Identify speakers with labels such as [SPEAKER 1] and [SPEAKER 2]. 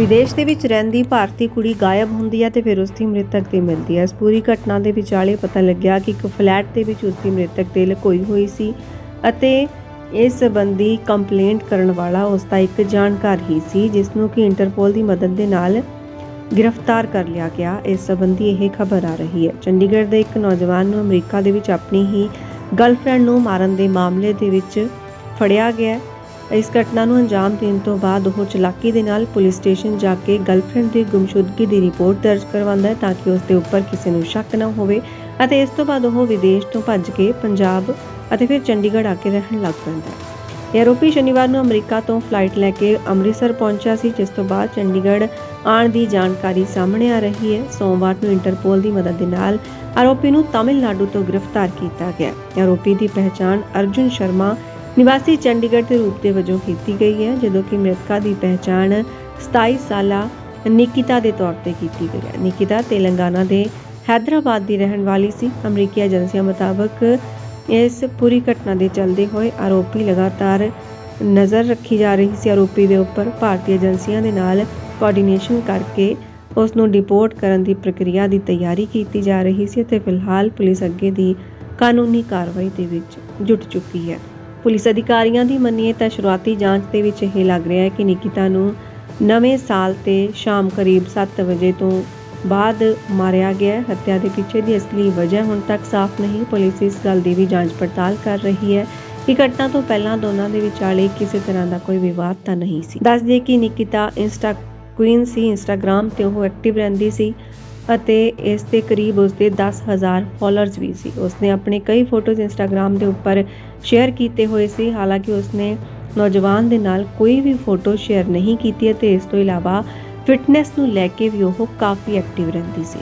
[SPEAKER 1] ਵਿਦੇਸ਼ ਦੇ ਵਿੱਚ ਰਹਿੰਦੀ ਭਾਰਤੀ ਕੁੜੀ ਗਾਇਬ ਹੁੰਦੀ ਹੈ ਤੇ ਫਿਰ ਉਸ ਦੀ ਮ੍ਰਿਤਕ ਦੀ ਮਿਲਦੀ ਹੈ। ਇਸ ਪੂਰੀ ਘਟਨਾ ਦੇ ਵਿਚਾਲੇ ਪਤਾ ਲੱਗਿਆ ਕਿ ਇੱਕ ਫਲੈਟ ਦੇ ਵਿੱਚ ਉਸ ਦੀ ਮ੍ਰਿਤਕ ਦੇ ਲਕੋਈ ਹੋਈ ਸੀ ਅਤੇ ਇਸ ਸੰਬੰਧੀ ਕੰਪਲੇਂਟ ਕਰਨ ਵਾਲਾ ਉਸ ਦਾ ਇੱਕ ਜਾਣਕਾਰ ਹੀ ਸੀ ਜਿਸ ਨੂੰ ਕਿ ਇੰਟਰਪੋਲ ਦੀ ਮਦਦ ਦੇ ਨਾਲ ਗ੍ਰਿਫਤਾਰ ਕਰ ਲਿਆ ਗਿਆ। ਇਸ ਸੰਬੰਧੀ ਇਹ ਖਬਰ ਆ ਰਹੀ ਹੈ। ਚੰਡੀਗੜ੍ਹ ਦੇ ਇੱਕ ਨੌਜਵਾਨ ਨੂੰ ਅਮਰੀਕਾ ਦੇ ਵਿੱਚ ਆਪਣੀ ਹੀ ਗਰਲਫ੍ਰੈਂਡ ਨੂੰ ਮਾਰਨ ਦੇ ਮਾਮਲੇ ਦੇ ਵਿੱਚ ਫੜਿਆ ਗਿਆ ਇਸ ਘਟਨਾ ਨੂੰ ਅੰਜਾਮ ਦੇਣ ਤੋਂ ਬਾਅਦ ਉਹ ਚਲਾਕੀ ਦੇ ਨਾਲ ਪੁਲਿਸ ਸਟੇਸ਼ਨ ਜਾ ਕੇ ਗਰਲਫ੍ਰੈਂਡ ਦੀ ਗੁੰਮਸ਼ੁਦਗੀ ਦੀ ਰਿਪੋਰਟ ਦਰਜ ਕਰਵਾਉਂਦਾ ਹੈ ਤਾਂ ਕਿ ਉਸ ਦੇ ਉੱਪਰ ਕਿਸੇ ਨੂੰ ਸ਼ੱਕ ਨਾ ਹੋਵੇ ਅਤੇ ਇਸ ਤੋਂ ਬਾਅਦ ਉਹ ਵਿਦੇਸ਼ ਤੋਂ ਭੱਜ ਕੇ ਪੰਜਾਬ ਅਤੇ ਫਿਰ ਚੰਡੀਗੜ੍ਹ ਆ ਕੇ ਰਹਿਣ ਲੱਗ ਪੈਂਦਾ ਹੈ। ਇਹ ਆਰੋਪੀ ਸ਼ਨੀਵਾਰ ਨੂੰ ਅਮਰੀਕਾ ਤੋਂ ਫਲਾਈਟ ਲੈ ਕੇ ਅੰਮ੍ਰਿਤਸਰ ਪਹੁੰਚਿਆ ਸੀ, ਜਿਸ ਤੋਂ ਬਾਅਦ ਚੰਡੀਗੜ੍ਹ ਆਉਣ ਦੀ ਜਾਣਕਾਰੀ ਸਾਹਮਣੇ ਆ ਰਹੀ ਹੈ। ਸੋਮਵਾਰ ਨੂੰ ਇੰਟਰਪੋਲ ਦੀ ਮਦਦ ਦੇ ਨਾਲ ਆਰੋਪੀ ਨੂੰ ਤਾਮਿਲਨਾਡੂ ਤੋਂ ਗ੍ਰਿਫਤਾਰ ਕੀਤਾ ਗਿਆ ਆਰੋਪੀ ਦੀ ਪਹਿਚਾਣ ਅਰਜੁਨ ਸ਼ਰਮਾ ਨਿਵਾਸੀ ਚੰਡੀਗੜ੍ਹ ਦੇ ਰੂਪ ਦੇ ਵਜੋਂ ਕੀਤੀ ਗਈ ਹੈ, ਜਦੋਂ ਕਿ ਮ੍ਰਿਤਕਾ ਦੀ ਪਹਿਚਾਣ 27 ਸਾਲਾ ਨਿਕਿਤਾ ਦੇ ਤੌਰ ਤੇ ਕੀਤੀ ਗਈ ਹੈ। ਨਿਕਿਤਾ ਤੇਲੰਗਾਨਾ ਦੇ ਹੈਦਰਾਬਾਦ ਦੀ ਰਹਿਣ ਵਾਲੀ ਸੀ। ਅਮਰੀਕੀ ਏਜੰਸੀਆਂ ਮੁਤਾਬਕ ਇਸ ਪੂਰੀ ਘਟਨਾ ਦੇ ਚੱਲਦੇ ਹੋਏ ਆਰੋਪੀ ਲਗਾਤਾਰ ਨਜ਼ਰ ਰੱਖੀ ਜਾ ਰਹੀ ਸੀ। ਆਰੋਪੀ ਦੇ ਉੱਪਰ ਭਾਰਤੀ ਏਜੰਸੀਆਂ ਦੇ ਨਾਲ ਕੋਆਰਡੀਨੇਸ਼ਨ ਕਰਕੇ ਉਸ ਨੂੰ ਡਿਪੋਰਟ ਕਰਨ ਦੀ ਪ੍ਰਕਿਰਿਆ ਦੀ ਤਿਆਰੀ ਕੀਤੀ ਜਾ ਰਹੀ ਸੀ ਤੇ ਫਿਲਹਾਲ ਪੁਲਿਸ ਅੱਗੇ ਦੀ ਕਾਨੂੰਨੀ ਕਾਰਵਾਈ ਦੇ ਵਿੱਚ ਜੁਟ ਚੁੱਕੀ ਹੈ। ਪੁਲਿਸ ਅਧਿਕਾਰੀਆਂ ਦੀ ਮੰਨੀਏ ਤਾਂ ਸ਼ੁਰੂਆਤੀ ਜਾਂਚ ਦੇ ਵਿੱਚ ਇਹ ਲੱਗ ਰਿਹਾ ਹੈ ਕਿ ਨਿਕਿਤਾ ਨੂੰ ਨਵੇਂ ਸਾਲ ਤੇ ਸ਼ਾਮ ਕਰੀਬ 7 ਵਜੇ ਤੋਂ ਬਾਅਦ ਮਾਰਿਆ ਗਿਆ ਹੈ। ਹੱਤਿਆ ਦੇ ਪਿੱਛੇ ਦੀ ਅਸਲੀ ਵਜ੍ਹਾ ਹੁਣ ਤੱਕ ਸਾਫ਼ ਨਹੀਂ। ਪੁਲਿਸ ਇਸ ਗੱਲ ਦੀ ਵੀ ਜਾਂਚ ਪੜਤਾਲ ਕਰ ਰਹੀ ਹੈ ਕਿ ਘਟਨਾ ਤੋਂ ਪਹਿਲਾਂ ਦੋਨਾਂ ਦੇ ਵਿਚਾਲੇ ਕਿਸੇ ਤਰ੍ਹਾਂ ਦਾ ਕੋਈ ਵਿਵਾਦ ਤਾਂ ਨਹੀਂ ਸੀ। ਦੱਸ ਦਈਏ ਕਿ ਨਿਕਿਤਾ ਇੰਸਟਾ ਕੁਈਨ ਸੀ। ਇੰਸਟਾਗ੍ਰam ਤੇ ਉਹ ਐਕਟਿਵ ਰਹਿੰਦੀ ਸੀ। ਅਤੇ ਇਸ ਦੇ ਕਰੀਬ ਉਸਦੇ 10000 ਫਾਲੋਅਰਸ ਵੀ ਸੀ। ਉਸਨੇ ਆਪਣੇ ਕਈ ਫੋਟੋਜ਼ ਇੰਸਟਾਗ੍ਰam ਦੇ ਉੱਪਰ ਸ਼ੇਅਰ ਕੀਤੇ ਹੋਏ ਸੀ। ਹਾਲਾਂਕਿ ਉਸਨੇ ਨੌਜਵਾਨ ਦੇ ਨਾਲ ਕੋਈ ਵੀ ਫੋਟੋ ਸ਼ੇਅਰ ਨਹੀਂ ਕੀਤੀ ਅਤੇ ਇਸ ਤੋਂ ਇਲਾਵਾ ਫਿਟਨੈਸ ਨੂੰ ਲੈ ਕੇ ਵੀ ਉਹ ਕਾਫੀ ਐਕਟਿਵ ਰਹਿੰਦੀ ਸੀ।